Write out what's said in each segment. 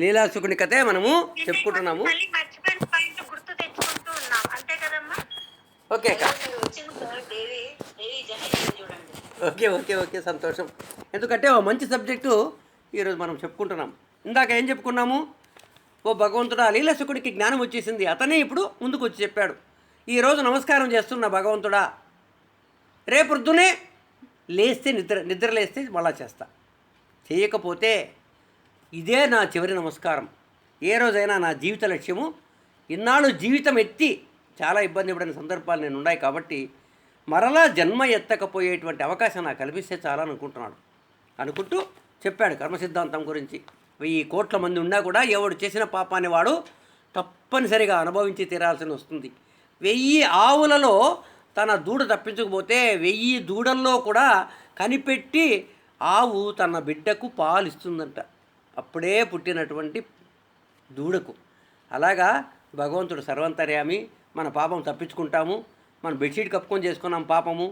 లీలాసుకుని కథే మనము చెప్పుకుంటున్నాము. ఓకే అక్క. ఓకే ఓకే ఓకే సంతోషం. ఎందుకంటే ఓ మంచి సబ్జెక్టు ఈరోజు మనం చెప్పుకుంటున్నాం. ఇందాక ఏం చెప్పుకున్నాము? ఓ భగవంతుడా లీలసుకుడికి జ్ఞానం వచ్చేసింది. అతనే ఇప్పుడు ముందుకు వచ్చి చెప్పాడు ఈరోజు నమస్కారం చేస్తున్నా భగవంతుడా రేపొద్దునే లేస్తే నిద్ర నిద్ర లేస్తే మళ్ళా చేస్తా. చేయకపోతే ఇదే నా చివరి నమస్కారం. ఏ రోజైనా నా జీవిత లక్ష్యము ఇన్నాళ్ళు జీవితం ఎత్తి చాలా ఇబ్బంది పడిన సందర్భాలు నేను ఉన్నాయి కాబట్టి మరలా జన్మ ఎత్తకపోయేటువంటి అవకాశం నాకు కల్పిస్తే చాలా అనుకుంటున్నాడు. అనుకుంటూ చెప్పాడు కర్మ సిద్ధాంతం గురించి. వెయ్యి కోట్ల మంది ఉన్నా కూడా ఎవడు చేసిన పాపాన్ని వాడు తప్పనిసరిగా అనుభవించి తీరాల్సి వస్తుంది. వెయ్యి ఆవులలో తన దూడ తప్పించకపోతే వెయ్యి దూడల్లో కూడా కనిపెట్టి ఆవు తన బిడ్డకు పాలు ఇస్తుందంట అప్పుడే పుట్టినటువంటి దూడకు. అలాగా భగవంతుడు సర్వంతర్యామి మన పాపం తప్పించుకుంటాము మనం బెడ్షీట్ కప్పుకొని చేసుకున్నాం పాపము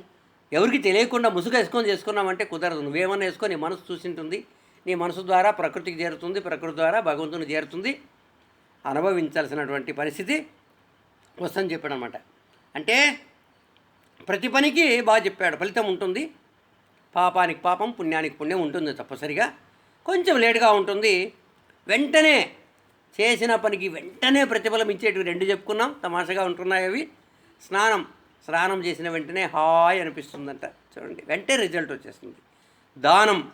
ఎవరికి తెలియకుండా ముసుగు వేసుకొని చేసుకున్నామంటే కుదరదు. నువ్వేమన్నా వేసుకొని నీ మనసు చూసింటుంది నీ మనసు ద్వారా ప్రకృతికి చేరుతుంది ప్రకృతి ద్వారా భగవంతుని చేరుతుంది అనుభవించాల్సినటువంటి పరిస్థితి వస్తుందని చెప్పాడు అనమాట అంటే ప్రతి పనికి బాగా చెప్పాడు. ఫలితం ఉంటుంది. పాపానికి పాపం పుణ్యానికి పుణ్యం ఉంటుంది తప్పనిసరిగా. కొంచెం లేటుగా ఉంటుంది. వెంటనే చేసిన పనికి వెంటనే ప్రతిఫలం ఇచ్చేటివి రెండు చెప్పుకున్నాం. తమాషగా ఉంటున్నాయి అవి. స్నానం స్నానం చేసిన వెంటనే హాయ్ అనిపిస్తుందంట. చూడండి వెంటనే రిజల్ట్ వచ్చేస్తుంది. దానం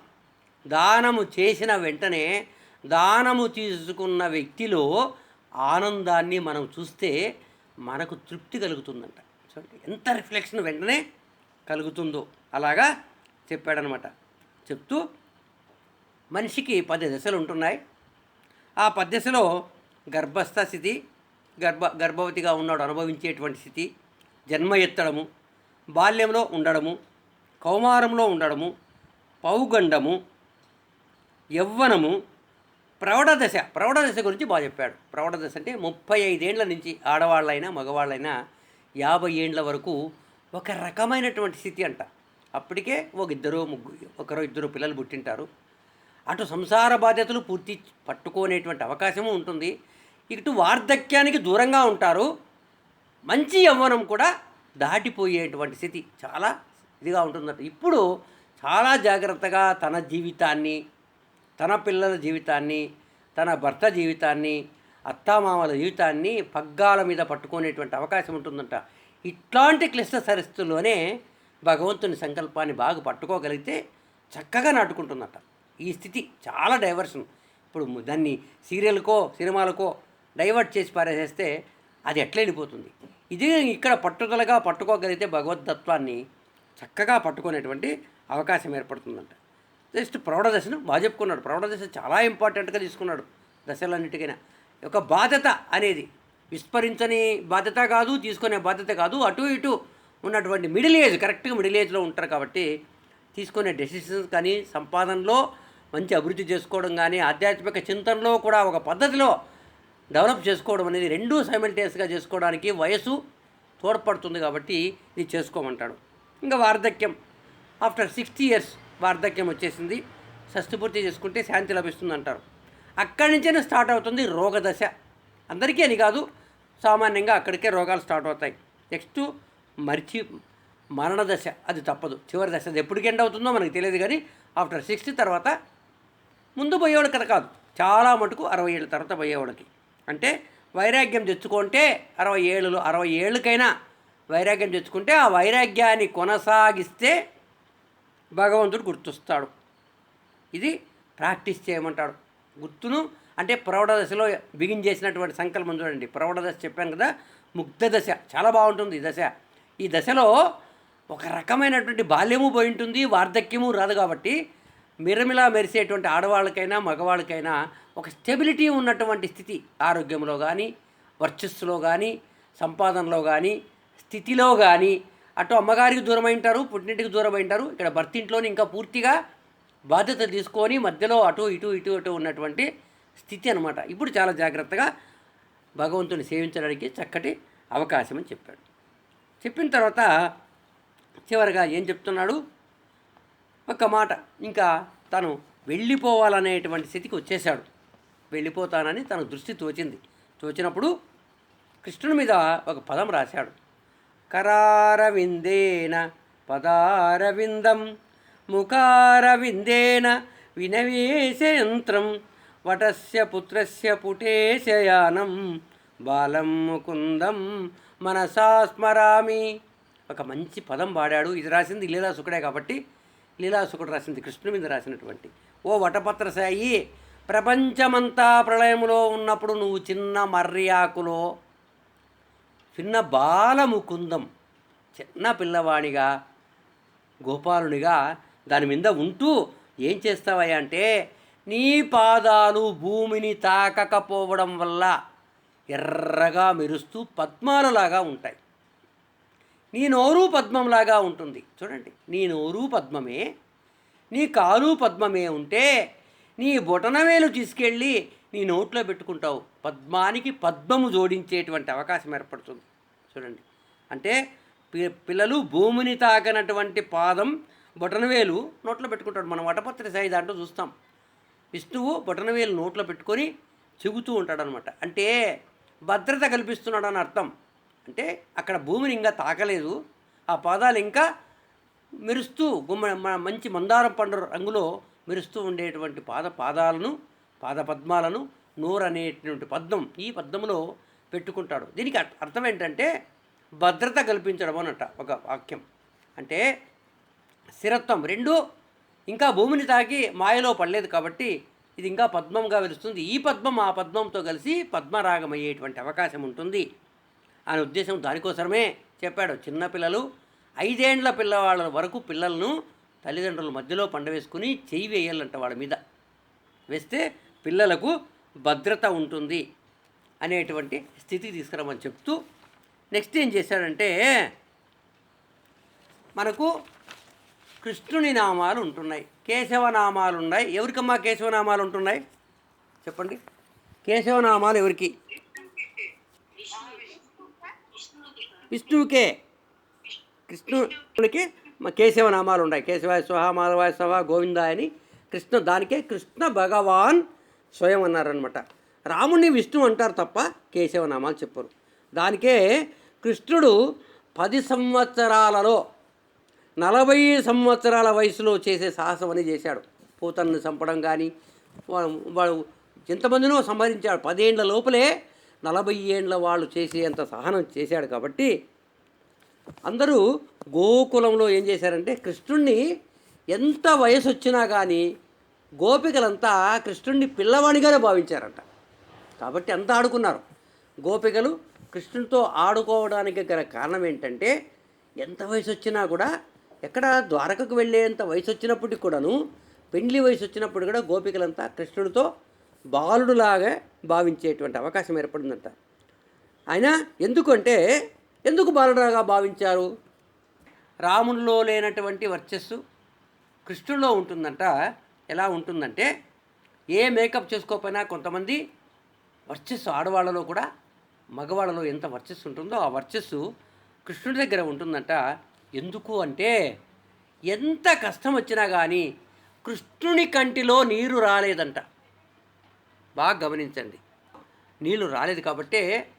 దానము చేసిన వెంటనే దానము తీసుకున్న వ్యక్తిలో ఆనందాన్ని మనం చూస్తే మనకు తృప్తి కలుగుతుందంట. చూడండి ఎంత రిఫ్లెక్షన్ వెంటనే కలుగుతుందో అలాగా చెప్పాడనమాట. చెప్తూ మనిషికి పది దశలు ఉంటున్నాయి ఆ పది దశలో గర్భస్థ స్థితి గర్భ గర్భవతిగా ఉన్నాడు అనుభవించేటువంటి స్థితి జన్మ ఎత్తడము బాల్యంలో ఉండడము కౌమారంలో ఉండడము పౌగండము యవ్వనము ప్రౌఢ దశ. ప్రౌఢ దశ గురించి బాగా చెప్పాడు. ప్రౌఢ దశ అంటే ముప్పై ఐదేండ్ల నుంచి ఆడవాళ్ళైనా మగవాళ్ళైనా యాభై ఏండ్ల వరకు ఒక రకమైనటువంటి స్థితి అంట. అప్పటికే ఒక ఇద్దరు ముగ్గురు ఒకరో ఇద్దరు పిల్లలు పుట్టింటారు. అటు సంసార బాధ్యతలు పూర్తి పట్టుకోనేటువంటి అవకాశము ఉంటుంది. ఇటు వార్ధక్యానికి దూరంగా ఉంటారు. మంచి యవ్వనం కూడా దాటిపోయేటువంటి స్థితి చాలా ఇదిగా ఉంటుందట. ఇప్పుడు చాలా జాగ్రత్తగా తన జీవితాన్ని తన పిల్లల జీవితాన్ని తన భర్త జీవితాన్ని అత్తామామల జీవితాన్ని పగ్గాల మీద పట్టుకునేటువంటి అవకాశం ఉంటుందంట. ఇట్లాంటి క్లిష్ట సరిస్థితుల్లోనే భగవంతుని సంకల్పాన్ని బాగా పట్టుకోగలిగితే చక్కగా నాటుకుంటుందట. ఈ స్థితి చాలా డైవర్షన్. ఇప్పుడు దాన్ని సీరియల్కో సినిమాలకో డైవర్ట్ చేసి పారేసేస్తే అది ఎట్లా వెళ్ళిపోతుంది. ఇది ఇక్కడ పట్టుదలగా పట్టుకోగలిగితే భగవద్దత్వాన్ని చక్కగా పట్టుకునేటువంటి అవకాశం ఏర్పడుతుందంట. జస్ట్ ప్రౌఢదశను బాగా చెప్పుకున్నాడు. ప్రౌఢదశ చాలా ఇంపార్టెంట్గా తీసుకున్నాడు దశలన్నిటికైనా. ఒక బాధ్యత అనేది విస్మరించని బాధ్యత కాదు తీసుకునే బాధ్యత కాదు. అటు ఇటు ఉన్నటువంటి మిడిల్ ఏజ్ కరెక్ట్గా మిడిల్ ఏజ్లో ఉంటారు కాబట్టి తీసుకునే డెసిషన్స్ కానీ సంపాదనలో మంచి అభివృద్ధి చేసుకోవడం కానీ ఆధ్యాత్మిక చింతనలో కూడా ఒక పద్ధతిలో డెవలప్ చేసుకోవడం అనేది రెండూ సైమిల్టేనియస్గా చేసుకోవడానికి వయసు తోడ్పడుతుంది కాబట్టి ఇది చేసుకోమంటాడు. ఇంకా వార్ధక్యం. ఆఫ్టర్ సిక్స్టీ ఇయర్స్ వార్ధక్యం వచ్చేసింది. షష్టిపూర్తి చేసుకుంటే శాంతి లభిస్తుంది అంటారు అక్కడి నుంచే స్టార్ట్ అవుతుంది రోగదశ. అందరికీ అని కాదు సామాన్యంగా అక్కడికే రోగాలు స్టార్ట్ అవుతాయి. నెక్స్ట్ మరిచి మరణదశ అది తప్పదు. చివరి దశ. అది ఎప్పటికి ఎండ్ అవుతుందో మనకు తెలియదు కానీ ఆఫ్టర్ సిక్స్టీ తర్వాత ముందు పోయేవాడు కథ కాదు. చాలా మటుకు అరవై ఏళ్ళ తర్వాత పోయేవాడికి. అంటే వైరాగ్యం తెచ్చుకుంటే అరవై ఏళ్ళలో అరవై ఏళ్ళకైనా వైరాగ్యం తెచ్చుకుంటే ఆ వైరాగ్యాన్ని కొనసాగిస్తే భగవంతుడు గుర్తొస్తాడు. ఇది ప్రాక్టీస్ చేయమంటాడు. గుర్తును అంటే ప్రౌఢదశలో బిగిన్ చేసినటువంటి సంకల్పం చూడండి. ప్రౌఢదశ చెప్పాను కదా ముగ్ధ దశ. చాలా బాగుంటుంది ఈ దశ. ఈ దశలో ఒక రకమైనటువంటి బాల్యము పోయి ఉంటుంది వార్ధక్యము రాదు కాబట్టి మిరమిలా మెరిసేటువంటి ఆడవాళ్ళకైనా మగవాళ్ళకైనా ఒక స్టెబిలిటీ ఉన్నటువంటి స్థితి ఆరోగ్యంలో కానీ వర్చస్సులో కానీ సంపాదనలో కానీ స్థితిలో కానీ అటు అమ్మగారికి దూరం ఉంటారు పుట్టినింటికి దూరం ఉంటారు ఇక్కడ భర్తింట్లోని ఇంకా పూర్తిగా బాధ్యత తీసుకొని మధ్యలో అటు ఇటు ఇటు అటు ఉన్నటువంటి స్థితి అనమాట ఇప్పుడు చాలా జాగ్రత్తగా భగవంతుని సేవించడానికి చక్కటి అవకాశం అని చెప్పాడు. చెప్పిన తర్వాత చివరిగా ఏం చెప్తున్నాడు? ఒక మాట. ఇంకా తను వెళ్ళిపోవాలనేటువంటి స్థితికి వచ్చేశాడు. వెళ్ళిపోతానని తన దృష్టి తోచింది. తోచినప్పుడు కృష్ణుని మీద ఒక పదం రాశాడు. కరారవిందేన పదారవిందం ముఖారవిందేన వినవేశయంత్రం వటస్య పుత్రస్య పుటేశయానం బాలం ముకుందం మనసా స్మరామి. ఒక మంచి పదం పాడాడు. ఇది రాసింది లీలాసుకుడే కాబట్టి లీలాసుకుడు రాసింది కృష్ణుని మీద రాసినటువంటి. ఓ వటపత్ర సాయి ప్రపంచమంతా ప్రళయంలో ఉన్నప్పుడు నువ్వు చిన్న మర్యాకులో చిన్న బాలముకుందం చిన్న పిల్లవాడిగా గోపాలునిగా దాని మీద ఉంటూ ఏం చేస్తావయ్యా అంటే నీ పాదాలు భూమిని తాకకపోవడం వల్ల ఎర్రగా మెరుస్తూ పద్మాలలాగా ఉంటాయి. నీ నోరు పద్మంలాగా ఉంటుంది. చూడండి నీ నోరు పద్మమే నీ కాలు పద్మమే ఉంటే నీ బొటనవేలు తీసుకెళ్ళి నీ నోట్లో పెట్టుకుంటావు. పద్మానికి పద్మము జోడించేటువంటి అవకాశం ఏర్పడుతుంది. చూడండి అంటే పి- పిల్లలు భూమిని తాకనటువంటి పాదం బొటనవేలు నోట్లో పెట్టుకుంటాడు. మనం వటపత్రి సాయి దాంట్లో చూస్తాం. విష్ణువు బొటనవేలు నోట్లో పెట్టుకొని చెబుతూ ఉంటాడనమాట. అంటే భద్రత కల్పిస్తున్నాడు అని అర్థం. అంటే అక్కడ భూమిని ఇంకా తాకలేదు. ఆ పాదాలు ఇంకా మెరుస్తూ గుమ్మ మంచి మందారం పండు రంగులో మెరుస్తూ ఉండేటువంటి పాద పాదాలను పాద పద్మాలను నోరు అనేటువంటి పద్మం ఈ పద్మంలో పెట్టుకుంటాడు. దీనికి అర్థం ఏంటంటే భద్రత కల్పించడం అనట ఒక వాక్యం. అంటే స్థిరత్వం రెండు ఇంకా భూమిని తాకి మాయలో పడలేదు కాబట్టి ఇది ఇంకా పద్మంగా వెలుస్తుంది. ఈ పద్మం ఆ పద్మంతో కలిసి పద్మరాగం అయ్యేటువంటి అవకాశం ఉంటుంది. అనే ఉద్దేశం దానికోసమే చెప్పాడు. చిన్నపిల్లలు ఐదేండ్ల పిల్లవాళ్ళ వరకు పిల్లలను తల్లిదండ్రుల మధ్యలో పండవేసుకుని చెయ్యి వేయాలంట వాళ్ళ మీద. వేస్తే పిల్లలకు భద్రత ఉంటుంది అనేటువంటి స్థితికి తీసుకురామని చెప్తూ నెక్స్ట్ ఏం చేశాడంటే మనకు కృష్ణుని నామాలు ఉంటున్నాయి. కేశవనామాలు ఉన్నాయి. ఎవరికమ్మా కేశవనామాలు ఉంటున్నాయి? చెప్పండి. కేశవనామాలు ఎవరికి? విష్ణువుకే కృష్ణుడికి కేశవ కేశవనామాలు ఉన్నాయి. కేశవాయ స్వహ మాధవాయ స్వహ గోవింద అని కృష్ణ దానికే కృష్ణ భగవాన్ స్వయం అన్నారనమాట రాముణ్ణి విష్ణు అంటారు తప్ప కేశవనామాలు చెప్పరు. దానికే కృష్ణుడు పది సంవత్సరాలలో నలభై సంవత్సరాల వయసులో చేసే సాహసం అని చేశాడు. పూతన్ని చంపడం కానీ వాళ్ళు వాడు ఎంతమందినో సంహరించాడు. పదేండ్ల లోపలే నలభై ఏండ్ల వాళ్ళు చేసేంత సహనం చేశాడు కాబట్టి అందరూ గోకులంలో ఏం చేశారంటే కృష్ణుణ్ణి ఎంత వయసు వచ్చినా కానీ గోపికలంతా కృష్ణుణ్ణి పిల్లవాడిగానే భావించారంట. కాబట్టి అంతా ఆడుకున్నారు. గోపికలు కృష్ణునితో ఆడుకోవడానికి గల కారణం ఏంటంటే ఎంత వయసు వచ్చినా కూడా ఎక్కడ ద్వారకకు వెళ్ళేంత వయసు వచ్చినప్పటికి కూడాను పెండ్లి వయసు వచ్చినప్పుడు కూడా గోపికలంతా కృష్ణుడితో బాలుడులాగా భావించేటువంటి అవకాశం ఏర్పడిందంట. ఆయన ఎందుకంటే ఎందుకు బాలుడులాగా భావించారు? రామునిలో లేనటువంటి వర్చస్సు కృష్ణుల్లో ఉంటుందంట. ఎలా ఉంటుందంటే ఏ మేకప్ చేసుకోకపోయినా కొంతమంది వర్చస్సు ఆడవాళ్ళలో కూడా మగవాళ్ళలో ఎంత వర్చస్సు ఉంటుందో ఆ వర్చస్సు కృష్ణుడి దగ్గర ఉంటుందంట. ఎందుకు అంటే ఎంత కష్టం వచ్చినా కానీ కృష్ణుని కంటిలో నీరు రాలేదంట. బాగా గమనించండి. నీళ్ళు రాలేదు కాబట్టే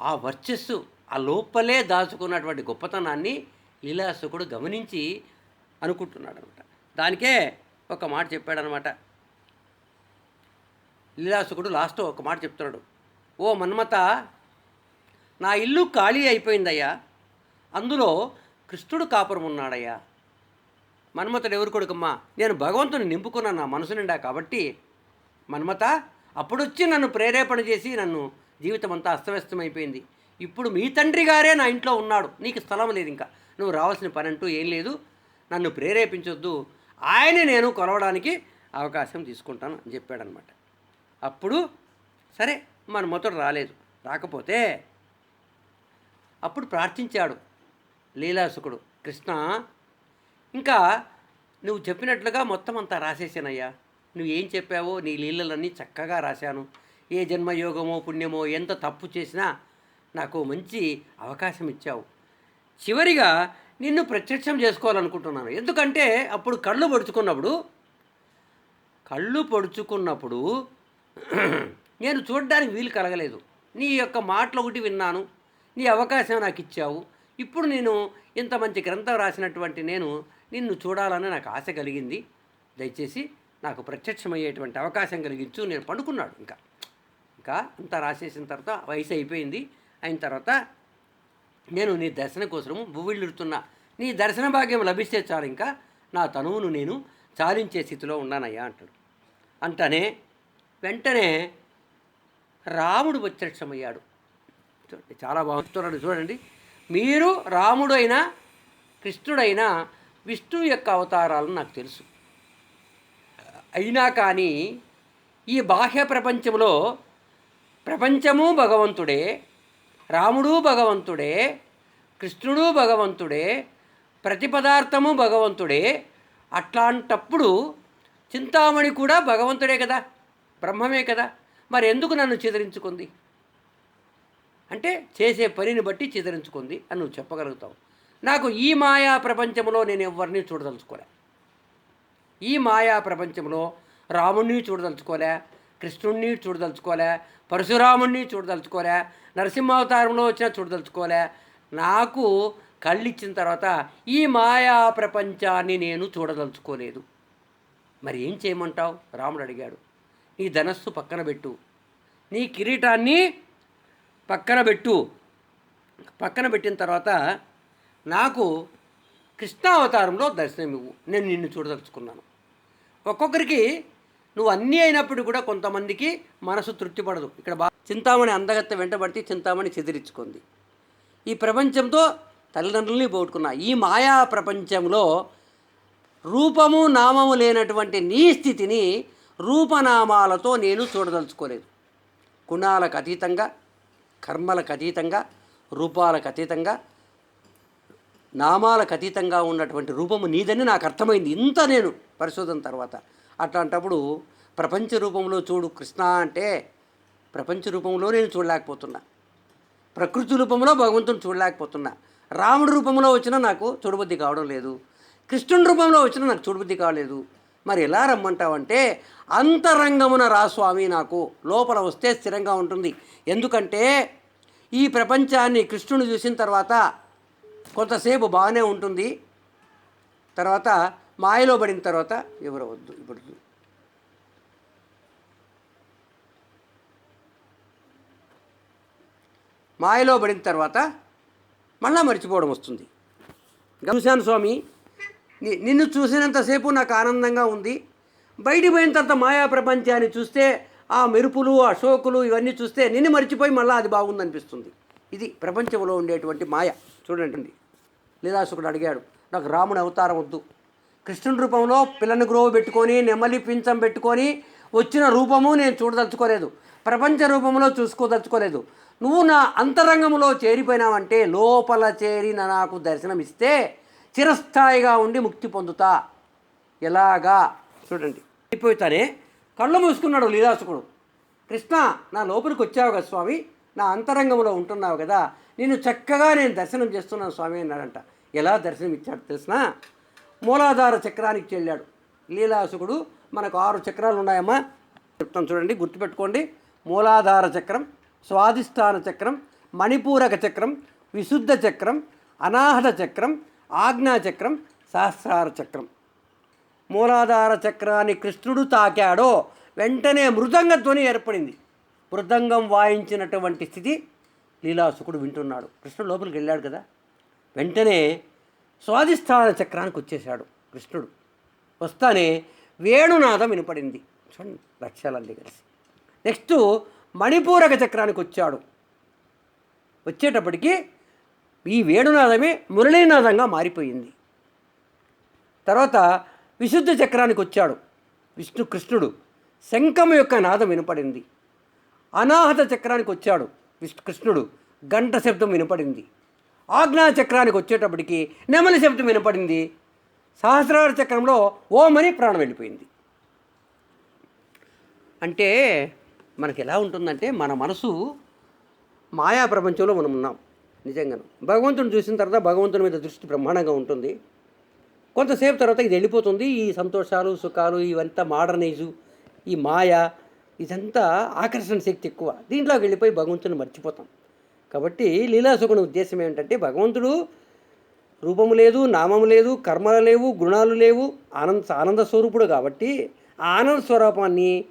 ఆ వర్చస్సు ఆ లోపలే దాచుకున్నటువంటి గొప్పతనాన్ని లీలాసుకుడు గమనించి అనుకుంటున్నాడు అనమాట దానికే ఒక మాట చెప్పాడనమాట. లీలాసుకుడు లాస్ట్ ఒక మాట చెప్తున్నాడు. ఓ మన్మత నా ఇల్లు ఖాళీ అయిపోయిందయ్యా. అందులో కృష్ణుడు కాపురం ఉన్నాడయ్యా. మన్మతుడు ఎవరు కొడుకమ్మా? నేను భగవంతుని నింపుకున్నాను నా మనసు నిండా కాబట్టి మన్మత అప్పుడొచ్చి నన్ను ప్రేరేపణ చేసి నన్ను జీవితం అంతా అస్తవ్యస్తమైపోయింది. ఇప్పుడు మీ తండ్రి గారే నా ఇంట్లో ఉన్నాడు. నీకు స్థలం లేదు ఇంకా. నువ్వు రావాల్సిన పని అంటూ ఏం లేదు. నన్ను ప్రేరేపించొద్దు. ఆయనే నేను కొలవడానికి అవకాశం తీసుకుంటాను అని చెప్పాడనమాట. అప్పుడు సరే మన మొదట రాలేదు. రాకపోతే అప్పుడు ప్రార్థించాడు లీలాసుకుడు కృష్ణ ఇంకా నువ్వు చెప్పినట్లుగా మొత్తం అంతా రాసేసానయ్యా. నువ్వు ఏం చెప్పావో నీ లీలలన్నీ చక్కగా రాశాను. ఏ జన్మయోగమో పుణ్యమో ఎంత తప్పు చేసినా నాకు మంచి అవకాశం ఇచ్చావు. చివరిగా నిన్ను ప్రత్యక్షం చేసుకోవాలనుకుంటున్నాను. ఎందుకంటే అప్పుడు కళ్ళు పడుచుకున్నప్పుడు కళ్ళు పొడుచుకున్నప్పుడు నేను చూడడానికి వీలు కలగలేదు. నీ యొక్క మాటలు ఒకటి విన్నాను. నీ అవకాశం నాకు ఇచ్చావు. ఇప్పుడు నేను ఇంత మంచి గ్రంథం రాసినటువంటి నేను నిన్ను చూడాలని నాకు ఆశ కలిగింది. దయచేసి నాకు ప్రత్యక్షమయ్యేటువంటి అవకాశం కలిగించు నేను పండుకున్నాడు ఇంకా. ఇంకా అంతా రాసేసిన తర్వాత వయసు అయిపోయింది. అయిన తర్వాత నేను నీ దర్శనం కోసము బువ్విళ్ళుతున్నా నీ దర్శన భాగ్యం లభిస్తే చాలు ఇంకా. నా తనువును నేను చాలించే స్థితిలో ఉన్నానయ్యా అంటాడు. అంటనే వెంటనే రాముడు ప్రత్యక్షమయ్యాడు. చూడండి చాలా బాగుతున్నాడు చూడండి. మీరు రాముడైనా కృష్ణుడైనా విష్ణువు యొక్క అవతారాలను నాకు తెలుసు. అయినా కానీ ఈ బాహ్య ప్రపంచంలో ప్రపంచము భగవంతుడే రాముడు భగవంతుడే కృష్ణుడు భగవంతుడే ప్రతి పదార్థము భగవంతుడే అట్లాంటప్పుడు చింతామణి కూడా భగవంతుడే కదా బ్రహ్మమే కదా. మరి ఎందుకు నన్ను చిదరించుకుంది? అంటే చేసే పనిని బట్టి చిదరించుకుంది అని నువ్వు చెప్పగలుగుతావు. నాకు ఈ మాయా ప్రపంచంలో నేను ఎవరిని చూడదలుచుకోలే. ఈ మాయా ప్రపంచంలో రాముణ్ణి చూడదలుచుకోలే కృష్ణుణ్ణి చూడదలుచుకోలే పరశురాముణ్ణి చూడదలుచుకోలే నరసింహావతారంలో వచ్చినా చూడదలుచుకోలే. నాకు కళ్ళిచ్చిన తర్వాత ఈ మాయా ప్రపంచాన్ని నేను చూడదలుచుకోలేదు. మరి ఏం చేయమంటావు? రాముడు అడిగాడు. నీ ధనస్సు పక్కన పెట్టు. నీ కిరీటాన్ని పక్కన పెట్టు. పక్కన పెట్టిన తర్వాత నాకు కృష్ణావతారంలో దర్శనం ఇవ్వు నేను నిన్ను చూడదలుచుకున్నాను. ఒక్కొక్కరికి నువ్వు అన్నీ అయినప్పుడు కూడా కొంతమందికి మనసు తృప్తి పడదు. ఇక్కడ బా చింతామణి అందగత్త వెంటబడితే చింతామణి చెదిరించుకుంది ఈ ప్రపంచంతో తల్లిదండ్రుల్ని పోగొట్టుకున్నా ఈ మాయా ప్రపంచంలో రూపము నామము లేనటువంటి నీ స్థితిని రూపనామాలతో నేను చూడదలుచుకోలేదు. గుణాలకు అతీతంగా కర్మలకు అతీతంగా రూపాలకు అతీతంగా నామాలకు అతీతంగా ఉన్నటువంటి రూపము నీదని నాకు అర్థమైంది. ఇంత నేను పరిశోధన తర్వాత. అట్లాంటప్పుడు ప్రపంచ రూపంలో చూడు కృష్ణ అంటే ప్రపంచ రూపంలో నేను చూడలేకపోతున్నా. ప్రకృతి రూపంలో భగవంతుని చూడలేకపోతున్నా. రాముడి రూపంలో వచ్చినా నాకు చూడబుద్ధి కావడం లేదు. కృష్ణుని రూపంలో వచ్చినా నాకు చూడబుద్ధి కావలేదు మరి ఎలా రమ్మంటావంటే అంతరంగమున రాస్వామి నాకు. లోపల వస్తే స్థిరంగా ఉంటుంది. ఎందుకంటే ఈ ప్రపంచాన్ని కృష్ణుని చూసిన తర్వాత కొంతసేపు బాగానే ఉంటుంది. తర్వాత మాయలో పడిన తర్వాత ఎవరవద్దు ఇప్పుడు. మాయలో పడిన తర్వాత మళ్ళా మర్చిపోవడం వస్తుంది. చూశాను స్వామి నిన్ను చూసినంతసేపు నాకు ఆనందంగా ఉంది. బయటికి పోయిన తర్వాత మాయా ప్రపంచాన్ని చూస్తే ఆ మెరుపులు ఆ షోకులు ఇవన్నీ చూస్తే నిన్ను మర్చిపోయి మళ్ళీ అది బాగుందనిపిస్తుంది. ఇది ప్రపంచంలో ఉండేటువంటి మాయ. చూడండి. లీలాసుకుడు అడిగాడు నాకు రాముని అవతారం వద్దు. కృష్ణుని రూపంలో పిల్లని గ్రోవ పెట్టుకొని నెమలి పించం పెట్టుకొని వచ్చిన రూపము నేను చూడదలుచుకోలేదు. ప్రపంచ రూపంలో చూసుకోదలుచుకోలేదు. నువ్వు నా అంతరంగంలో చేరిపోయినావంటే లోపల చేరిన నాకు దర్శనమిస్తే చిరస్థాయిగా ఉండి ముక్తి పొందుతా. ఎలాగా? చూడండి. అయిపోతానే కళ్ళు మూసుకున్నాడు లీలాసుకుడు కృష్ణ నా లోపలికి వచ్చావు కదా స్వామి. నా అంతరంగంలో ఉంటున్నావు కదా. నేను చక్కగా నేను దర్శనం చేస్తున్నాను స్వామి అన్నాడంట. ఎలా దర్శనం ఇచ్చాడు తెలిసిన? మూలాధార చక్రానికి చెల్లాడు. లీలాసుకుడు మనకు ఆరు చక్రాలు ఉన్నాయమ్మా. చెప్తాను చూడండి గుర్తుపెట్టుకోండి. మూలాధార చక్రం స్వాధిష్టాన చక్రం మణిపూరక చక్రం విశుద్ధ చక్రం అనాహత చక్రం ఆజ్ఞా చక్రం సహస్రార చక్రం. మూలాధార చక్రాన్ని కృష్ణుడు తాకాడో వెంటనే మృదంగ ధ్వని ఏర్పడింది. మృదంగం వాయించినటువంటి స్థితి లీలాసుకుడు వింటున్నాడు. కృష్ణుడు లోపలికి వెళ్ళాడు కదా? వెంటనే స్వాధిష్టాన చక్రానికి వచ్చేశాడు కృష్ణుడు. వస్తానే వేణునాదం వినపడింది. చూడండి లక్ష్యాలన్నీ కలిసి. నెక్స్ట్ మణిపూరక చక్రానికి వచ్చాడు. వచ్చేటప్పటికి ఈ వేణునాదమే మురళీనాదంగా మారిపోయింది. తర్వాత విశుద్ధ చక్రానికి వచ్చాడు విష్ణు కృష్ణుడు. శంఖం యొక్క నాదం వినపడింది. అనాహత చక్రానికి వచ్చాడు. కృష్ణుడు గంట శబ్దం వినపడింది. ఆజ్ఞా చక్రానికి వచ్చేటప్పటికి నెమలి శబ్దం వినపడింది. సహస్రార చక్రంలో ఓమని ప్రాణం వెళ్ళిపోయింది. అంటే మనకి ఎలా ఉంటుందంటే మన మనసు మాయా ప్రపంచంలో మనం ఉన్నాం నిజంగాను. భగవంతుని చూసిన తర్వాత భగవంతుని మీద దృష్టి బ్రహ్మాండంగా ఉంటుంది. కొంతసేపు తర్వాత ఇది వెళ్ళిపోతుంది. ఈ సంతోషాలు సుఖాలు ఇవంతా మోడర్నైజు ఈ మాయ ఇదంతా ఆకర్షణ శక్తి ఎక్కువ. దీంట్లోకి వెళ్ళిపోయి భగవంతుని మర్చిపోతాం. కాబట్టి లీలాసుకుని ఉద్దేశం ఏంటంటే భగవంతుడు రూపము లేదు నామము లేదు కర్మలు లేవు గుణాలు లేవు ఆనంద ఆనంద స్వరూపుడు కాబట్టి ఆ ఆనంద స్వరూపాన్ని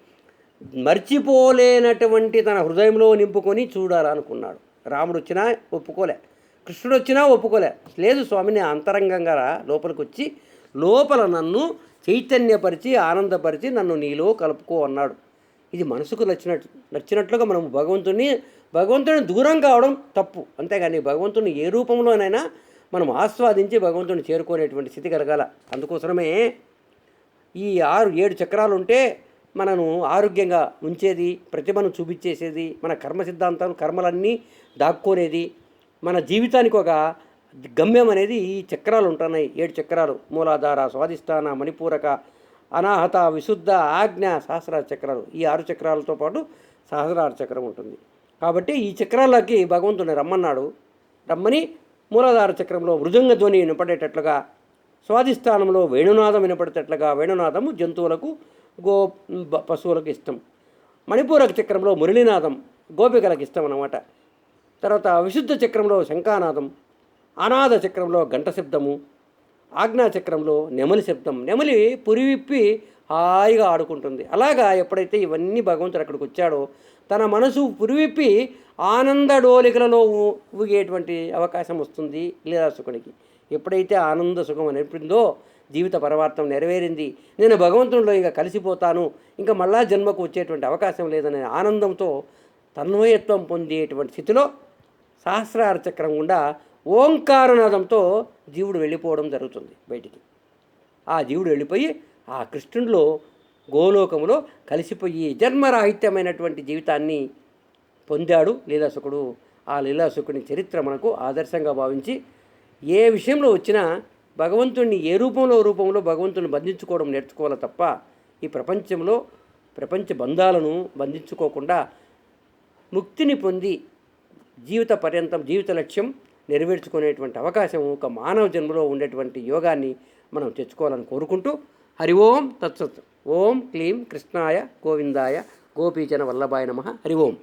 మర్చిపోలేనటువంటి తన హృదయంలో నింపుకొని చూడాలనుకున్నాడు. రాముడు వచ్చినా ఒప్పుకోలే. కృష్ణుడు వచ్చినా ఒప్పుకోలే. లేదు స్వామిని అంతరంగంగా లోపలికి వచ్చి లోపల నన్ను చైతన్యపరిచి ఆనందపరిచి నన్ను నీలో కలుపుకో అన్నాడు. ఇది మనసుకు నచ్చినట్లు నచ్చినట్లుగా మనం భగవంతుని భగవంతుని దూరం కావడం తప్పు. అంతేగాని భగవంతుని ఏ రూపంలోనైనా మనం ఆస్వాదించి భగవంతుని చేరుకునేటువంటి స్థితి కలగాల. అందుకోసమే ఈ ఆరు ఏడు చక్రాలు ఉంటే మనను ఆరోగ్యంగా ఉంచేది ప్రతిభను చూపించేసేది మన కర్మ సిద్ధాంతం కర్మలన్నీ దాక్కునేది మన జీవితానికి ఒక గమ్యం అనేది ఈ చక్రాలు ఉంటున్నాయి ఏడు చక్రాలు మూలాధార స్వాధిష్టాన మణిపూరక అనాహత విశుద్ధ ఆజ్ఞ సహస్రార చక్రాలు ఈ ఆరు చక్రాలతో పాటు సహస్రార చక్రం ఉంటుంది. కాబట్టి ఈ చక్రాలకి భగవంతుని రమ్మన్నాడు. రమ్మని మూలాధార చక్రంలో మృదంగ ధ్వని వినపడేటట్లుగా స్వాధిష్టానంలో వేణునాదం వినపడేటట్లుగా వేణునాదము జంతువులకు గో బ- పశువులకు ఇష్టం. మణిపూరక చక్రంలో మురళీనాదం గోపికలకు ఇష్టం అన్నమాట. తర్వాత విశుద్ధ చక్రంలో శంఖానాదం అనాథ చక్రంలో గంట శబ్దము ఆజ్ఞా చక్రంలో నెమలి శబ్దం. నెమలి పురివిప్పి హాయిగా ఆడుకుంటుంది. అలాగా ఎప్పుడైతే ఇవన్నీ భగవంతుడు అక్కడికి వచ్చాడో తన మనసు పురివిప్పి ఆనంద డోలికలలో ఊగేటువంటి అవకాశం వస్తుంది లీలాసుకునికి ఎప్పుడైతే ఆనంద సుఖం నేర్పిందో జీవిత పరమార్థం నెరవేరింది. నేను భగవంతునిలో ఇంకా కలిసిపోతాను. ఇంకా మళ్ళా జన్మకు వచ్చేటువంటి అవకాశం లేదనే ఆనందంతో తన్వయత్వం పొందేటువంటి స్థితిలో సహస్రార చక్రం గుండా ఓంకారనాదంతో జీవుడు వెళ్ళిపోవడం జరుగుతుంది బయటికి. ఆ జీవుడు వెళ్ళిపోయి ఆ కృష్ణుడిలో గోలోకములో కలిసిపోయి జన్మరాహిత్యమైనటువంటి జీవితాన్ని పొందాడు లీలాసుకుడు ఆ లీలాసుకుని చరిత్ర మనకు ఆదర్శంగా భావించి ఏ విషయంలో వచ్చినా భగవంతుడిని ఏ రూపంలో రూపంలో భగవంతుని బంధించుకోవడం నేర్చుకోవాలి తప్ప ఈ ప్రపంచంలో ప్రపంచ బంధాలను బంధించుకోకుండా ముక్తిని పొంది జీవిత పర్యంతం జీవిత లక్ష్యం నెరవేర్చుకునేటువంటి అవకాశం ఒక మానవ జన్మలో ఉండేటువంటి యోగాన్ని మనం తెచ్చుకోవాలని కోరుకుంటూ హరి ఓం తత్సత్. ఓం క్లీం కృష్ణాయ గోవిందాయ గోపీజన వల్లభాయ నమ. హరి ఓం.